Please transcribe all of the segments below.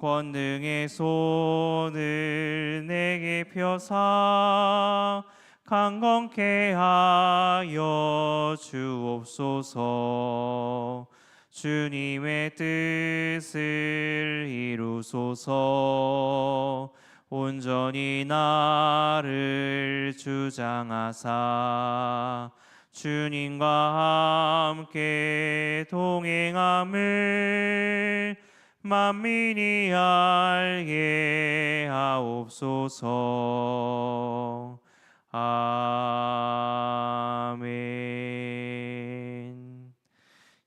권능의 손을 내게 펴사 강건케 하여 주옵소서. 주님의 뜻을 이루소서. 온전히 나를 주장하사 주님과 함께 동행함을 만민이 알게 하옵소서. 아멘.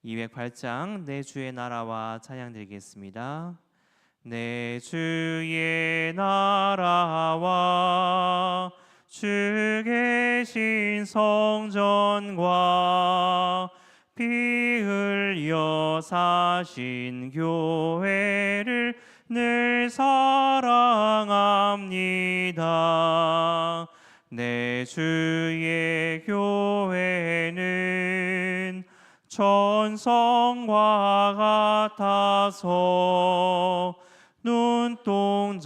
208장 내 주의 나라와 찬양 드리겠습니다. 내 주의 나라와 주 계신 성전과 피 흘려 사신 교회를 늘 사랑합니다. 내 주의 교회는 천성과 같아서 눈동자같이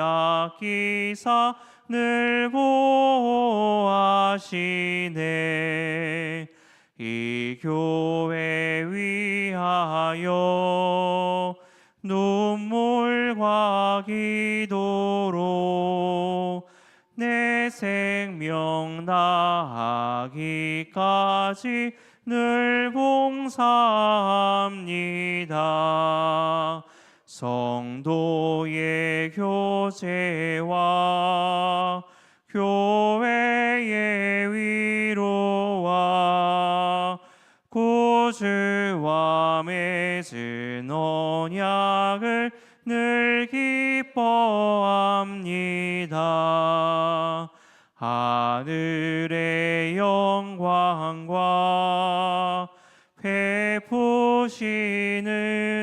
아끼사 늘 보호하시네 이 교회 위하여 눈물과 기도로 내 생명 다하기까지 늘 봉사합니다. 성도의 교제와 교회의 위로와 구 주와 맺은 언약을 늘 기뻐합니다. 하늘의 영광과 베푸시는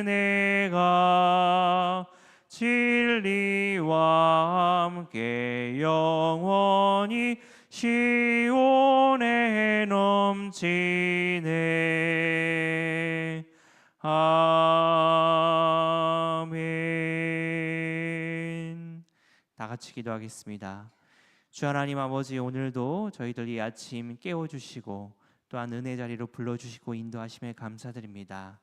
은혜가 진리와 함께 영원히 시온에 넘치네 아멘 다 같이 기도하겠습니다. 주 하나님 아버지 오늘도 저희들 이 아침 깨워 주시고 또한 은혜 자리로 불러 주시고 인도하심에 감사드립니다.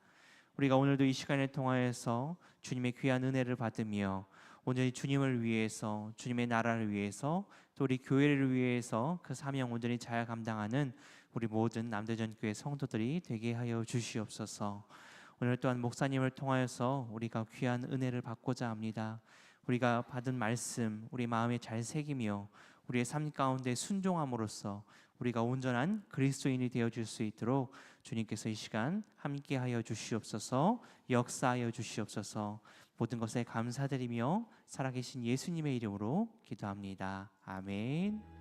우리가 오늘도 이 시간을 통하여서 주님의 귀한 은혜를 받으며 온전히 주님을 위해서 주님의 나라를 위해서 또 우리 교회를 위해서 그 사명 온전히 잘 감당하는 우리 모든 남대전 교회 성도들이 되게 하여 주시옵소서. 오늘 또한 목사님을 통하여서 우리가 귀한 은혜를 받고자 합니다. 우리가 받은 말씀 우리 마음에 잘 새기며 우리의 삶 가운데 순종함으로써 우리가 온전한 그리스도인이 되어 줄 수 있도록 주님께서 이 시간 함께 하여 주시옵소서 역사하여 주시옵소서 모든 것에 감사드리며 살아계신 예수님의 이름으로 기도합니다. 아멘.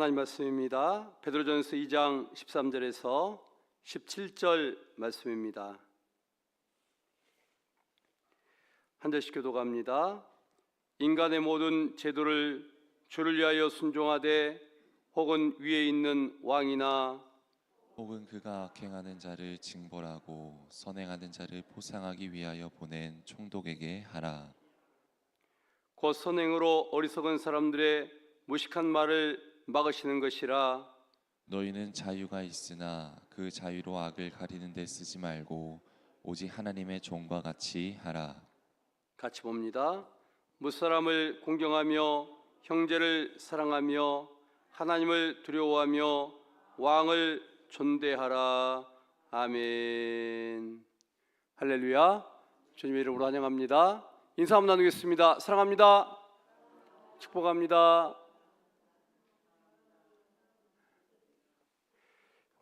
하나님 말씀입니다. 베드로전서 2장 13절에서 17절 말씀입니다. 한 절씩 교도갑니다. 인간의 모든 제도를 주를 위하여 순종하되 혹은 위에 있는 왕이나 혹은 그가 악행하는 자를 징벌하고 선행하는 자를 보상하기 위하여 보낸 총독에게 하라. 곧 선행으로 어리석은 사람들의 무식한 말을 막으시는 것이라 너희는 자유가 있으나 그 자유로 악을 가리는 데 쓰지 말고 오직 하나님의 종과 같이 하라. 같이 봅니다. 무사람을 공경하며 형제를 사랑하며 하나님을 두려워하며 왕을 존대하라. 아멘. 할렐루야. 주님의 이름으로 환영합니다. 인사 한번 나누겠습니다. 사랑합니다. 축복합니다.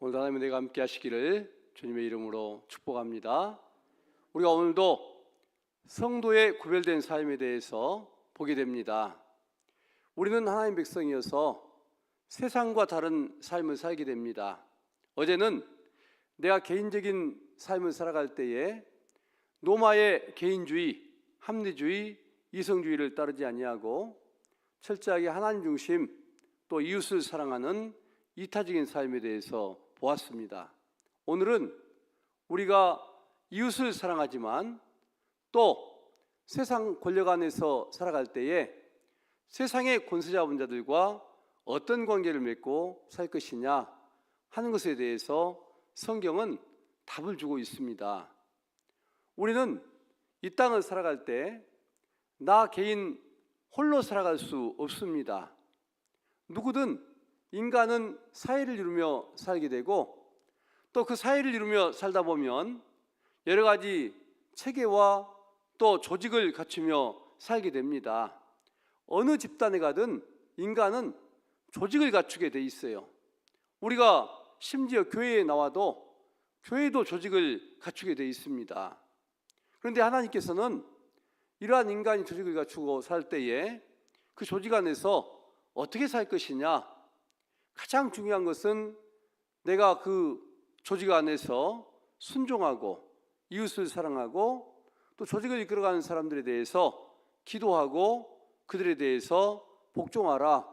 오늘 하나님의 내가 함께 하시기를 주님의 이름으로 축복합니다. 우리가 오늘도 성도의 구별된 삶에 대해서 보게 됩니다. 우리는 하나님 백성이어서 세상과 다른 삶을 살게 됩니다. 어제는 내가 개인적인 삶을 살아갈 때에 노마의 개인주의, 합리주의, 이성주의를 따르지 아니하고 철저하게 하나님 중심 또 이웃을 사랑하는 이타적인 삶에 대해서 보았습니다. 오늘은 우리가 이웃을 사랑하지만 또 세상 권력 안에서 살아갈 때에 세상의 권세자 분자들과 어떤 관계를 맺고 살 것이냐 하는 것에 대해서 성경은 답을 주고 있습니다. 우리는 이 땅을 살아갈 때 나 개인 홀로 살아갈 수 없습니다. 누구든 인간은 사회를 이루며 살게 되고 또 그 사회를 이루며 살다 보면 여러 가지 체계와 또 조직을 갖추며 살게 됩니다. 어느 집단에 가든 인간은 조직을 갖추게 돼 있어요. 우리가 심지어 교회에 나와도 교회도 조직을 갖추게 돼 있습니다. 그런데 하나님께서는 이러한 인간이 조직을 갖추고 살 때에 그 조직 안에서 어떻게 살 것이냐 가장 중요한 것은 내가 그 조직 안에서 순종하고 이웃을 사랑하고 또 조직을 이끌어가는 사람들에 대해서 기도하고 그들에 대해서 복종하라.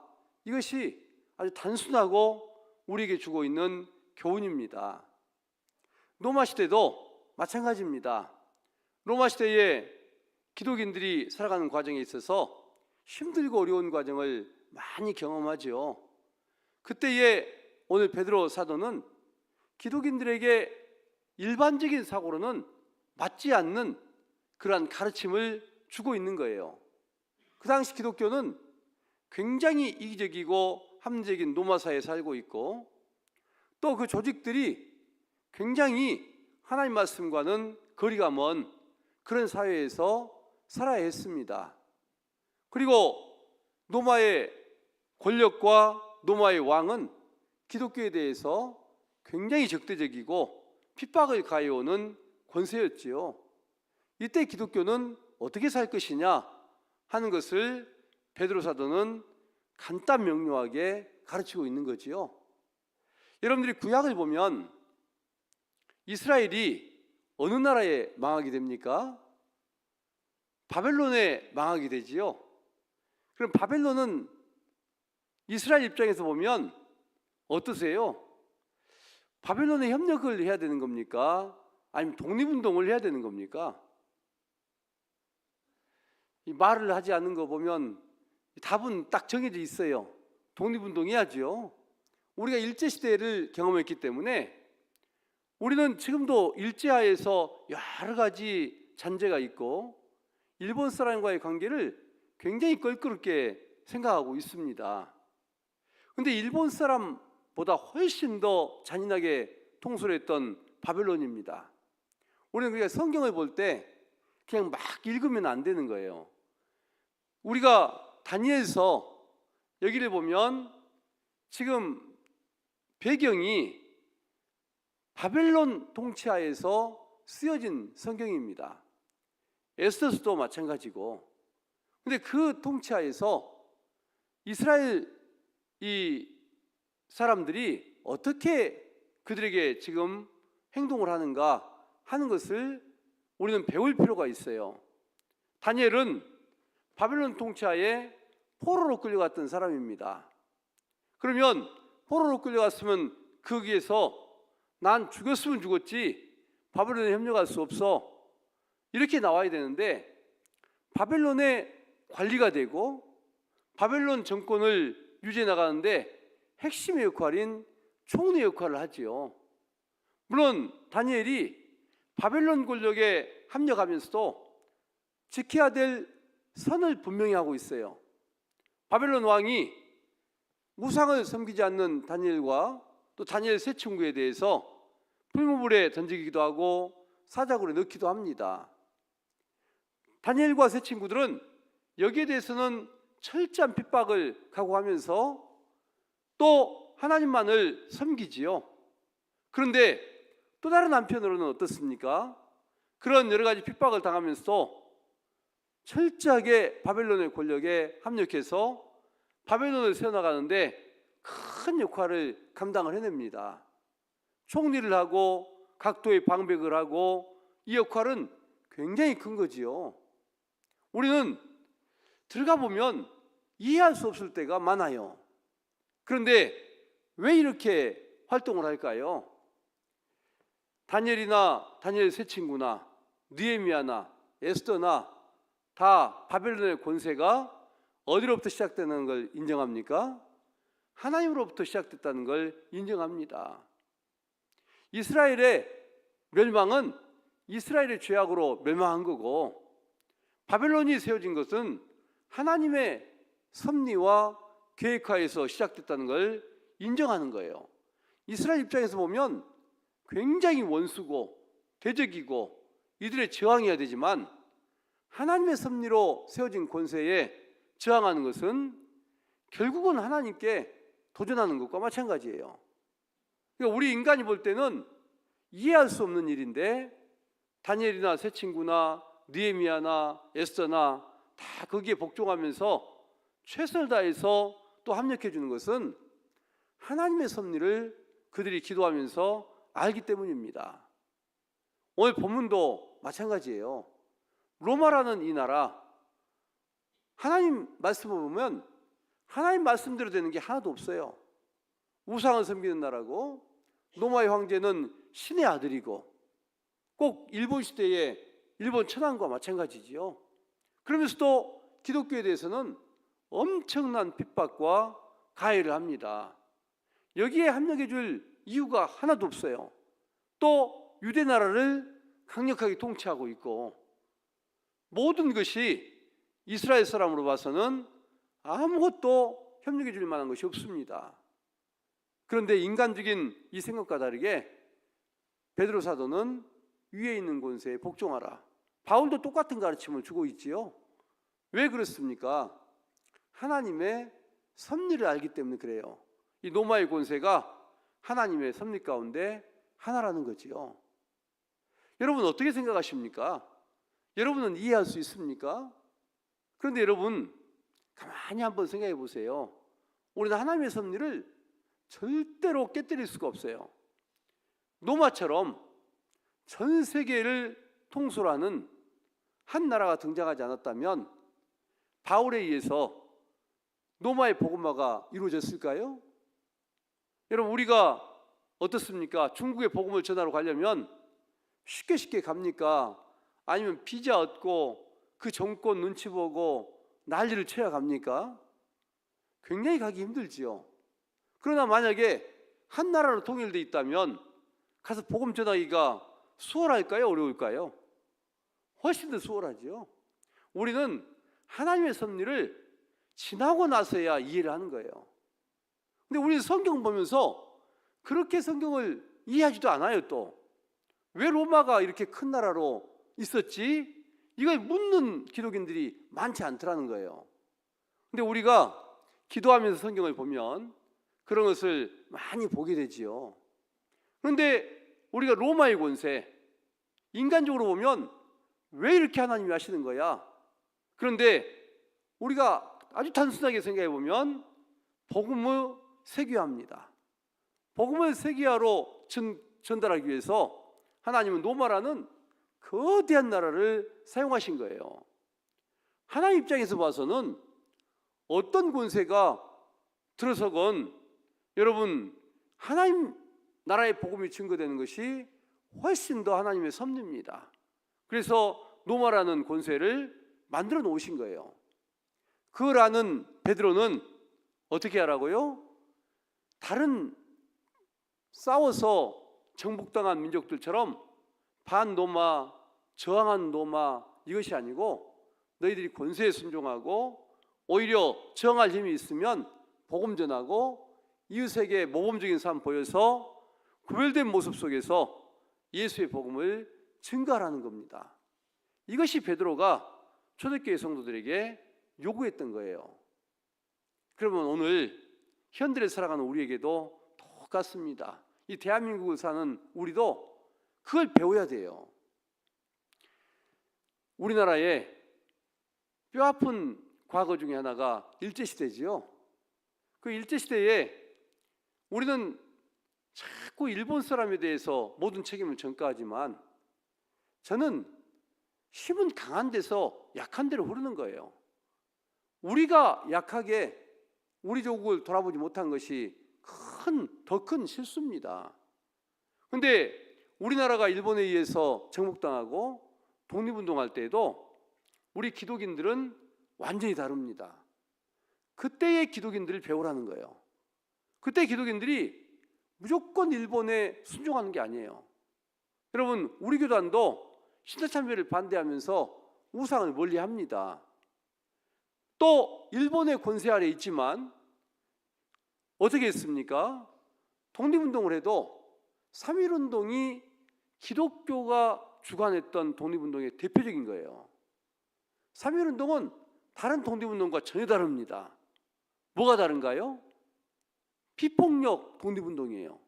이것이 아주 단순하고 우리에게 주고 있는 교훈입니다. 로마 시대도 마찬가지입니다. 로마 시대에 기독인들이 살아가는 과정에 있어서 힘들고 어려운 과정을 많이 경험하지요. 그때에 오늘 베드로 사도는 기독인들에게 일반적인 사고로는 맞지 않는 그러한 가르침을 주고 있는 거예요. 그 당시 기독교는 굉장히 이기적이고 합리적인 노마사에 살고 있고 또 그 조직들이 굉장히 하나님 말씀과는 거리가 먼 그런 사회에서 살아야 했습니다. 그리고 노마의 권력과 노마의 왕은 기독교에 대해서 굉장히 적대적이고 핍박을 가해오는 권세였지요. 이때 기독교는 어떻게 살 것이냐 하는 것을 베드로 사도는 간단 명료하게 가르치고 있는 거지요. 여러분들이 구약을 보면 이스라엘이 어느 나라에 망하게 됩니까? 바벨론에 망하게 되지요. 그럼 바벨론은 이스라엘 입장에서 보면 어떠세요? 바벨론에 협력을 해야 되는 겁니까? 아니면 독립운동을 해야 되는 겁니까? 이 말을 하지 않는 거 보면 답은 딱 정해져 있어요. 독립운동 해야지요. 우리가 일제시대를 경험했기 때문에 우리는 지금도 일제하에서 여러 가지 잔재가 있고 일본 사람과의 관계를 굉장히 껄끄럽게 생각하고 있습니다. 근데 일본 사람 보다 훨씬 더 잔인하게 통솔했던 바벨론입니다. 우리는 그러니까 성경을 볼 때 그냥 막 읽으면 안 되는 거예요. 우리가 다니엘서 여기를 보면 지금 배경이 바벨론 통치하에서 쓰여진 성경입니다. 에스더서도 마찬가지고. 근데 그 통치하에서 이스라엘 이 사람들이 어떻게 그들에게 지금 행동을 하는가 하는 것을 우리는 배울 필요가 있어요. 다니엘은 바벨론 통치하에 포로로 끌려갔던 사람입니다. 그러면 포로로 끌려갔으면 거기에서 난 죽었으면 죽었지 바벨론에 협력할 수 없어 이렇게 나와야 되는데 바벨론의 관리가 되고 바벨론 정권을 유지해 나가는데 핵심의 역할인 총리 역할을 하지요. 물론 다니엘이 바벨론 권력에 합력하면서도 지켜야 될 선을 분명히 하고 있어요. 바벨론 왕이 우상을 섬기지 않는 다니엘과 또 다니엘 세 친구에 대해서 풀무불에 던지기도 하고 사자굴에 넣기도 합니다. 다니엘과 세 친구들은 여기에 대해서는 철저한 핍박을 각오하면서 또 하나님만을 섬기지요. 그런데 또 다른 한편으로는 어떻습니까? 그런 여러 가지 핍박을 당하면서도 철저하게 바벨론의 권력에 합력해서 바벨론을 세워나가는데 큰 역할을 감당을 해냅니다. 총리를 하고 각도의 방백을 하고 이 역할은 굉장히 큰 거지요. 우리는 들어가 보면 이해할 수 없을 때가 많아요. 그런데 왜 이렇게 활동을 할까요? 다니엘이나 다니엘 세 친구나 느헤미야나 에스더나 다 바벨론의 권세가 어디로부터 시작되는 걸 인정합니까? 하나님으로부터 시작됐다는 걸 인정합니다. 이스라엘의 멸망은 이스라엘의 죄악으로 멸망한 거고 바벨론이 세워진 것은 하나님의 섭리와 계획하에서 시작됐다는 걸 인정하는 거예요. 이스라엘 입장에서 보면 굉장히 원수고 대적이고 이들의 저항해야 되지만 하나님의 섭리로 세워진 권세에 저항하는 것은 결국은 하나님께 도전하는 것과 마찬가지예요. 그러니까 우리 인간이 볼 때는 이해할 수 없는 일인데 다니엘이나 새 친구나 느헤미야나 에스더나 다 거기에 복종하면서 최선을 다해서 또 합력해 주는 것은 하나님의 섭리를 그들이 기도하면서 알기 때문입니다. 오늘 본문도 마찬가지예요. 로마라는 이 나라 하나님 말씀을 보면 하나님 말씀대로 되는 게 하나도 없어요. 우상을 섬기는 나라고 로마의 황제는 신의 아들이고 꼭 일본 시대의 일본 천황과 마찬가지지요. 그러면서도 기독교에 대해서는 엄청난 핍박과 가해를 합니다. 여기에 합력해 줄 이유가 하나도 없어요. 또 유대 나라를 강력하게 통치하고 있고 모든 것이 이스라엘 사람으로 봐서는 아무것도 협력해 줄 만한 것이 없습니다. 그런데 인간적인 이 생각과 다르게 베드로 사도는 위에 있는 권세에 복종하라. 바울도 똑같은 가르침을 주고 있지요. 왜 그렇습니까? 하나님의 섭리를 알기 때문에 그래요. 이 노마의 권세가 하나님의 섭리 가운데 하나라는 거지요. 여러분 어떻게 생각하십니까? 여러분은 이해할 수 있습니까? 그런데 여러분 가만히 한번 생각해 보세요. 우리는 하나님의 섭리를 절대로 깨뜨릴 수가 없어요. 노마처럼 전 세계를 통솔하는 한 나라가 등장하지 않았다면 바울에 의해서 노마의 복음화가 이루어졌을까요? 여러분 우리가 어떻습니까? 중국에 복음을 전하러 가려면 쉽게 쉽게 갑니까? 아니면 비자 얻고 그 정권 눈치 보고 난리를 쳐야 갑니까? 굉장히 가기 힘들지요. 그러나 만약에 한 나라로 통일돼 있다면 가서 복음 전하기가 수월할까요? 어려울까요? 훨씬 더 수월하지요. 우리는 하나님의 섭리를 지나고 나서야 이해를 하는 거예요. 근데 우리는 성경 보면서 그렇게 성경을 이해하지도 않아요, 또. 왜 로마가 이렇게 큰 나라로 있었지? 이걸 묻는 기독인들이 많지 않더라는 거예요. 근데 우리가 기도하면서 성경을 보면 그런 것을 많이 보게 되지요. 그런데 우리가 로마의 권세, 인간적으로 보면 왜 이렇게 하나님이 하시는 거야? 그런데 우리가 아주 단순하게 생각해 보면 복음을 세계화합니다. 복음을 세계화로 전, 전달하기 위해서 하나님은 로마라는 거대한 나라를 사용하신 거예요. 하나님 입장에서 봐서는 어떤 권세가 들어서건 여러분 하나님 나라의 복음이 증거되는 것이 훨씬 더 하나님의 섭리입니다. 그래서 노마라는 권세를 만들어 놓으신 거예요. 그걸 아는 베드로는 어떻게 하라고요? 다른 싸워서 정복당한 민족들처럼 반노마, 저항한 노마 이것이 아니고 너희들이 권세에 순종하고 오히려 저항할 힘이 있으면 복음 전하고 이웃에게 모범적인 삶 보여서 구별된 모습 속에서 예수의 복음을 증가하라는 겁니다. 이것이 베드로가 초대교회 성도들에게 요구했던 거예요. 그러면 오늘 현대를 살아가는 우리에게도 똑같습니다. 이 대한민국을 사는 우리도 그걸 배워야 돼요. 우리나라의 뼈아픈 과거 중에 하나가 일제시대지요. 그 일제시대에 우리는 자꾸 일본 사람에 대해서 모든 책임을 전가하지만 저는 힘은 강한 데서 약한 데로 흐르는 거예요. 우리가 약하게 우리 조국을 돌아보지 못한 것이 큰, 더 큰 실수입니다. 근데 우리나라가 일본에 의해서 정복당하고 독립운동할 때에도 우리 기독인들은 완전히 다릅니다. 그때의 기독인들을 배우라는 거예요. 그때 기독인들이 무조건 일본에 순종하는 게 아니에요. 여러분, 우리 교단도 신자참배를 반대하면서 우상을 멀리 합니다. 또 일본의 권세 아래 있지만 어떻게 했습니까? 독립운동을 해도 3.1운동이 기독교가 주관했던 독립운동의 대표적인 거예요. 3.1운동은 다른 독립운동과 전혀 다릅니다. 뭐가 다른가요? 비폭력 독립운동이에요.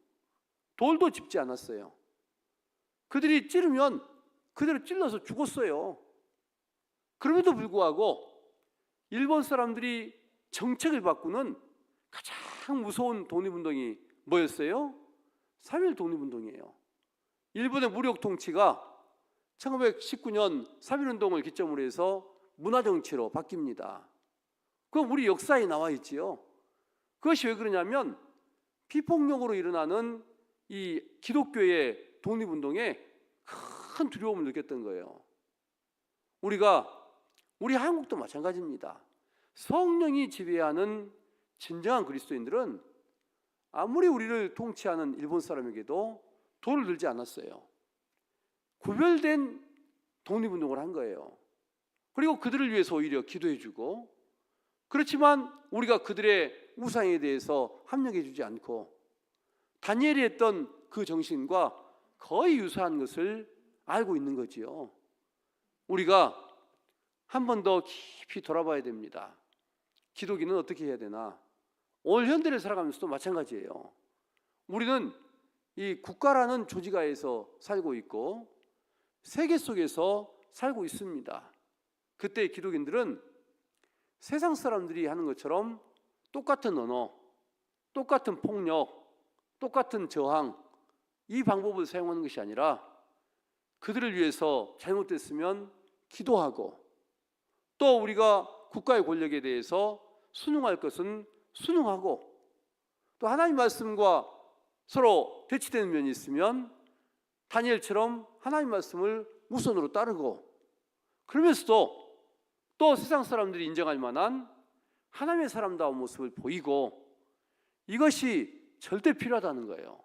돌도 짚지 않았어요. 그들이 찌르면 그대로 찔러서 죽었어요. 그럼에도 불구하고 일본 사람들이 정책을 바꾸는 가장 무서운 독립운동이 뭐였어요? 3.1 독립운동이에요. 일본의 무력 통치가 1919년 3.1운동을 기점으로 해서 문화 정치로 바뀝니다. 그건 우리 역사에 나와 있지요. 그것이 왜 그러냐면 비폭력으로 일어나는 이 기독교의 독립운동에 큰 두려움을 느꼈던 거예요. 우리가 우리 한국도 마찬가지입니다. 성령이 지배하는 진정한 그리스도인들은 아무리 우리를 통치하는 일본 사람에게도 돌을 들지 않았어요. 구별된 독립운동을 한 거예요. 그리고 그들을 위해서 오히려 기도해주고 그렇지만 우리가 그들의 우상에 대해서 합력해주지 않고 다니엘이 했던 그 정신과 거의 유사한 것을 알고 있는 거지요. 우리가 한 번 더 깊이 돌아봐야 됩니다. 기독인은 어떻게 해야 되나? 오늘 현대를 살아가면서도 마찬가지예요. 우리는 이 국가라는 조직하에서 살고 있고 세계 속에서 살고 있습니다. 그때 기독인들은 세상 사람들이 하는 것처럼 똑같은 언어, 똑같은 폭력, 똑같은 저항 이 방법을 사용하는 것이 아니라 그들을 위해서 잘못됐으면 기도하고 또 우리가 국가의 권력에 대해서 순응할 것은 순응하고 또 하나님 말씀과 서로 대치되는 면이 있으면 다니엘처럼 하나님 말씀을 우선으로 따르고 그러면서도 또 세상 사람들이 인정할 만한 하나님의 사람다운 모습을 보이고 이것이 절대 필요하다는 거예요.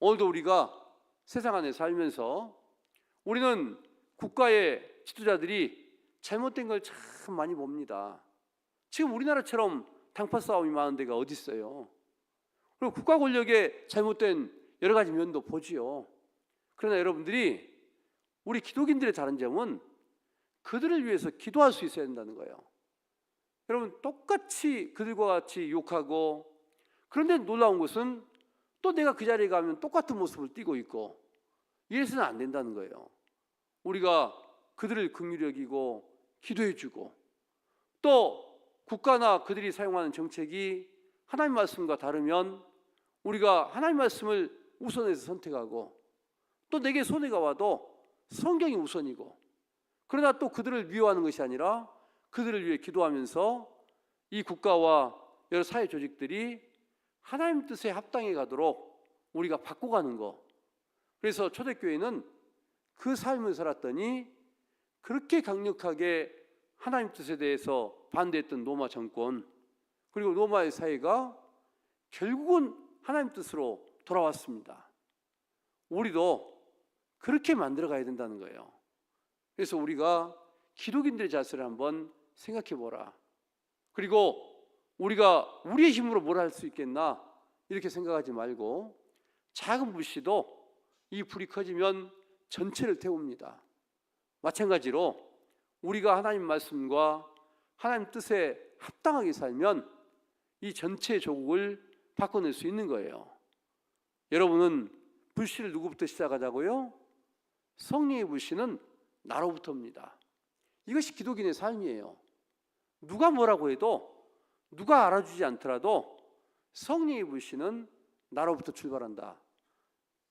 오늘도 우리가 세상 안에 살면서 우리는 국가의 지도자들이 잘못된 걸 참 많이 봅니다. 지금 우리나라처럼 당파 싸움이 많은 데가 어디 있어요? 그리고 국가 권력의 잘못된 여러 가지 면도 보지요. 그러나 여러분들이 우리 기독인들의 다른 점은 그들을 위해서 기도할 수 있어야 된다는 거예요. 여러분 똑같이 그들과 같이 욕하고 그런데 놀라운 것은 또 내가 그 자리에 가면 똑같은 모습을 띠고 있고 이래서는 안 된다는 거예요. 우리가 그들을 긍휼히 여기고 기도해 주고 또 국가나 그들이 사용하는 정책이 하나님 말씀과 다르면 우리가 하나님 말씀을 우선해서 선택하고 또 내게 손해가 와도 성경이 우선이고 그러나 또 그들을 미워하는 것이 아니라 그들을 위해 기도하면서 이 국가와 여러 사회 조직들이 하나님 뜻에 합당해 가도록 우리가 바꿔가는 거. 그래서 초대교회는 그 삶을 살았더니 그렇게 강력하게 하나님 뜻에 대해서 반대했던 로마 정권 그리고 로마의 사회가 결국은 하나님 뜻으로 돌아왔습니다. 우리도 그렇게 만들어 가야 된다는 거예요. 그래서 우리가 기독인들의 자세를 한번 생각해 보라. 그리고 우리가 우리의 힘으로 뭘 할 수 있겠나 이렇게 생각하지 말고 작은 불씨도 이 불이 커지면 전체를 태웁니다. 마찬가지로 우리가 하나님 말씀과 하나님 뜻에 합당하게 살면 이 전체 조국을 바꿔낼 수 있는 거예요. 여러분은 불씨를 누구부터 시작하자고요? 성령의 불씨는 나로부터입니다. 이것이 기독인의 삶이에요. 누가 뭐라고 해도 누가 알아주지 않더라도 성령의 불씨는 나로부터 출발한다.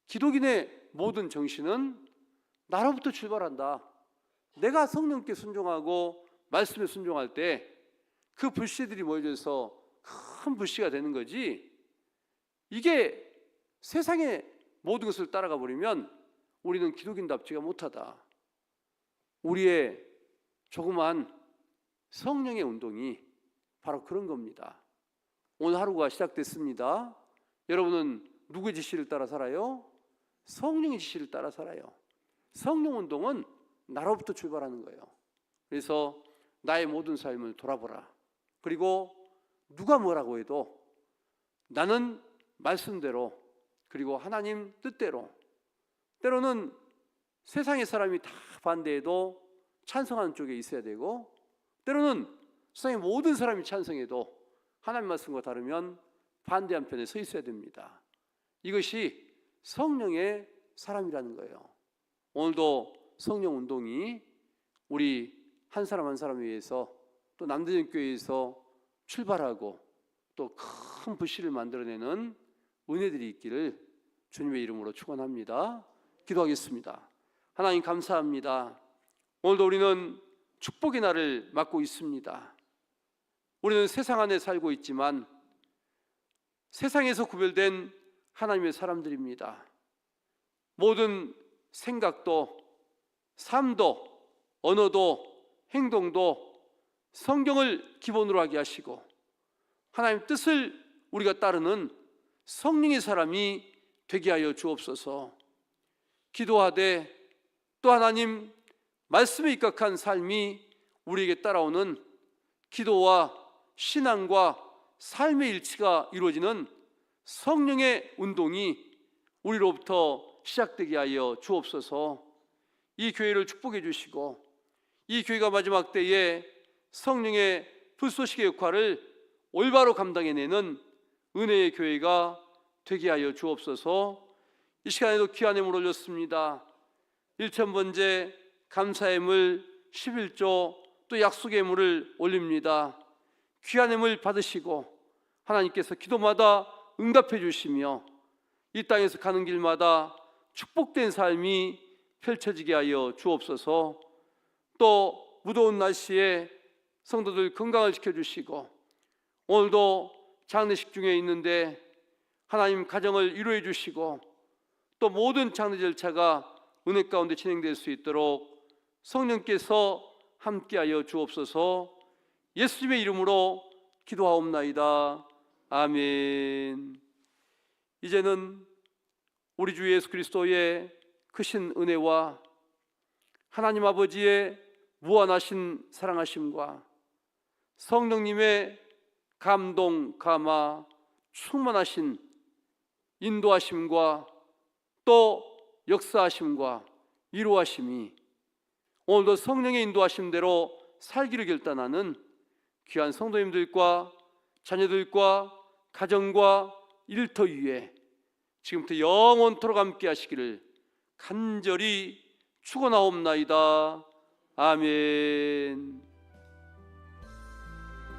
기독인의 모든 정신은 나로부터 출발한다. 내가 성령께 순종하고 말씀에 순종할 때 그 불씨들이 모여져서 큰 불씨가 되는 거지. 이게 세상의 모든 것을 따라가 버리면 우리는 기독인답지가 못하다. 우리의 조그만 성령의 운동이 바로 그런 겁니다. 오늘 하루가 시작됐습니다. 여러분은 누구의 지시를 따라 살아요? 성령의 지시를 따라 살아요. 성령 운동은 나로부터 출발하는 거예요. 그래서 나의 모든 삶을 돌아보라. 그리고 누가 뭐라고 해도 나는 말씀대로 그리고 하나님 뜻대로 때로는 세상의 사람이 다 반대해도 찬성하는 쪽에 있어야 되고 때로는 세상의 모든 사람이 찬성해도 하나님 말씀과 다르면 반대한 편에 서 있어야 됩니다. 이것이 성령의 사람이라는 거예요. 오늘도 성령 운동이 우리 한 사람 한 사람 위해서 또 남대전 교회에서 출발하고 또큰 불씨를 만들어내는 은혜들이 있기를 주님의 이름으로 축원합니다. 기도하겠습니다. 하나님 감사합니다. 오늘도 우리는 축복의 날을 맞고 있습니다. 우리는 세상 안에 살고 있지만 세상에서 구별된 하나님의 사람들입니다. 모든 생각도 삶도 언어도 행동도 성경을 기본으로 하게 하시고 하나님 뜻을 우리가 따르는 성령의 사람이 되게 하여 주옵소서. 기도하되 또 하나님 말씀에 입각한 삶이 우리에게 따라오는 기도와 신앙과 삶의 일치가 이루어지는 성령의 운동이 우리로부터 시작되게 하여 주옵소서. 이 교회를 축복해 주시고 이 교회가 마지막 때에 성령의 불쏘시개 역할을 올바로 감당해내는 은혜의 교회가 되게 하여 주옵소서. 이 시간에도 귀한 힘을 올렸습니다. 1천 번째 감사함을 11조 또 약속의 물을 올립니다. 귀한 힘을 받으시고 하나님께서 기도마다 응답해 주시며 이 땅에서 가는 길마다 축복된 삶이 펼쳐지게 하여 주옵소서. 또 무더운 날씨에 성도들 건강을 지켜 주시고 오늘도 장례식 중에 있는데 하나님 가정을 위로해 주시고 또 모든 장례 절차가 은혜 가운데 진행될 수 있도록 성령께서 함께하여 주옵소서. 예수님의 이름으로 기도하옵나이다. 아멘. 이제는 우리 주 예수 그리스도의 크신 은혜와 하나님 아버지의 무한하신 사랑하심과 성령님의 감동, 감화, 충만하신 인도하심과 또 역사하심과 이루하심이 오늘도 성령의 인도하심대로 살기를 결단하는 귀한 성도님들과 자녀들과 가정과 일터 위에 지금부터 영원토록 함께 하시기를 간절히 축원하옵나이다. 아멘.